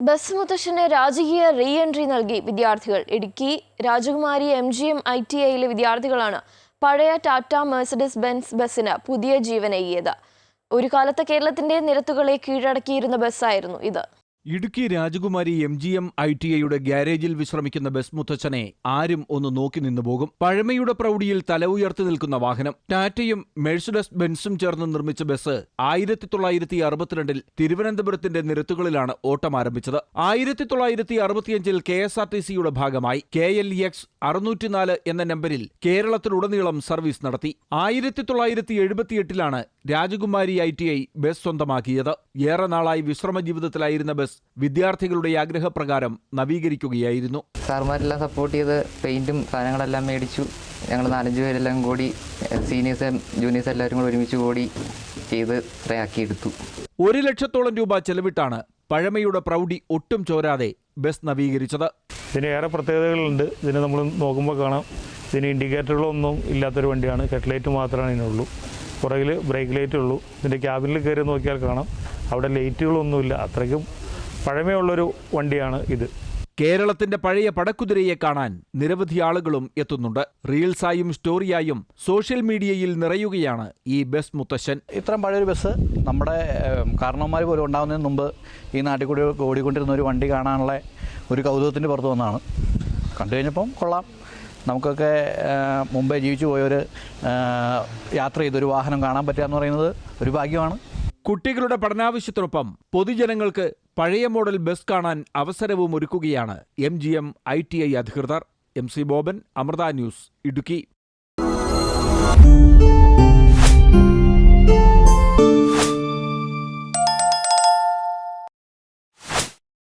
Bus മുത്തശ്ശന് രാജകീയ re entry നൽകി വിദ്യാർത്ഥികൾ. Idukki Rajakumari M G M I T ഐയിലെ വിദ്യാർത്ഥികളാണ് പഴയ ടാറ്റ മെഴ്സഡസ് ബെൻസ് ബസ്സിന് പുതിയ ജീവനേകിയത് ഒരു കാലത്ത് കേരളത്തിന്റെ നിരത്തുകളെ കീഴടക്കിയിരുന്ന ബസ്സായിരുന്നു ഇത്. Idukki Rajakumari M G M I T ഐയുടെ ഗ്യാരേജിൽ വിശ്രമിക്കുന്ന ബസ് മുത്തച്ഛനെ ആരും ഒന്ന് നോക്കി നിന്നു പോകും. പഴമയുടെ പ്രൗഢിയിൽ തല ഉയർത്തി നിൽക്കുന്ന വാഹനം. ടാറ്റയും മെഴ്സഡസ് ബെൻസും ചേർന്ന് നിർമ്മിച്ച ബസ് ആയിരത്തി തൊള്ളായിരത്തി അറുപത്തിരണ്ടിൽ തിരുവനന്തപുരത്തിന്റെ നിരത്തുകളിലാണ് ഓട്ടം ആരംഭിച്ചത്. ആയിരത്തി തൊള്ളായിരത്തി അറുപത്തിയഞ്ചിൽ കെ എസ് ആർ ടി സിയുടെ ഭാഗമായി കെ എൽ എക്സ് അറുന്നൂറ്റിനാല് എന്ന നമ്പരിൽ കേരളത്തിലുടനീളം സർവീസ് നടത്തി. ആയിരത്തി തൊള്ളായിരത്തി എഴുപത്തിയെട്ടിലാണ് രാജകുമാരി ഐ ടി ഐ ബസ് സ്വന്തമാക്കിയത്. ഏറെ നാളായി വിശ്രമ ജീവിതത്തിലായിരുന്ന ബസ് വിദ്യാർത്ഥികളുടെ ആഗ്രഹപ്രകാരം നവീകരിക്കുകയായിരുന്നു. സാർമാരെല്ലാം സപ്പോർട്ട് ചെയ്ത് പെയിന്റും സാധനങ്ങളെല്ലാം മേടിച്ചു. ഞങ്ങൾ നാലഞ്ച് പേരെല്ലാം കൂടി സീനിയേഴ്സും ജൂനിയേഴ്സും എല്ലാവരും കൂടി ഒരുമിച്ച് കൂടി ചെയ്ത് ഇത്രയാക്കിയെടുത്തു ഒരു ലക്ഷത്തോളം രൂപ ചെലവിട്ടാണ് പഴമയുടെ പ്രൗഢി ഒട്ടും ചോരാതെ ബസ് നവീകരിച്ചത്. ഇതിന് ഏറെ പ്രത്യേകതകളുണ്ട്. ഇതിന് നമ്മൾ നോക്കുമ്പോൾ കാണാം. ഇതിന് ഇൻഡിക്കേറ്ററുകളൊന്നും ഇല്ലാത്തൊരു വണ്ടിയാണ്. ഹെഡ്ലൈറ്റ് മാത്രമാണ് ഇതിനുള്ളൂ. പുറകിൽ ബ്രേക്ക് ലൈറ്റ് ഉള്ളൂ ഇതിന്റെ ക്യാബിനിൽ കയറി നോക്കിയാൽ കാണാം. അവിടെ ലൈറ്റുകളൊന്നുമില്ല. അത്രയ്ക്കും പഴമയുള്ളൊരു വണ്ടിയാണ് ഇത്. കേരളത്തിന്റെ പഴയ പടക്കുതിരയെ കാണാൻ നിരവധി ആളുകളും എത്തുന്നുണ്ട്. റീൽസായും സ്റ്റോറിയായും സോഷ്യൽ മീഡിയയിൽ നിറയുകയാണ് ഈ ബസ് മുത്തശ്ശൻ. ഇത്രയും പഴയൊരു ബസ് നമ്മുടെ കാരണവന്മാർ പോലും ഉണ്ടാകുന്നതിന് മുമ്പ് ഈ നാട്ടിൽ കൂടി ഓടിക്കൊണ്ടിരുന്ന ഒരു വണ്ടി കാണാനുള്ള ഒരു കൗതുകത്തിന്റെ പുറത്ത് വന്നതാണ് കണ്ടു കഴിഞ്ഞപ്പം കൊള്ളാം. നമുക്കൊക്കെ മുമ്പേ ജീവിച്ചു പോയൊരു യാത്ര ചെയ്തൊരു വാഹനം കാണാൻ പറ്റുക എന്ന് പറയുന്നത് ഒരു ഭാഗ്യമാണ്. കുട്ടികളുടെ പഠനാവശ്യത്തിനൊപ്പം പൊതുജനങ്ങൾക്ക് പഴയ മോഡൽ ബസ് കാണാൻ അവസരവും ഒരുക്കുകയാണ് M G M I T I അധികൃതർ. M C Boban Amrita news Idukki.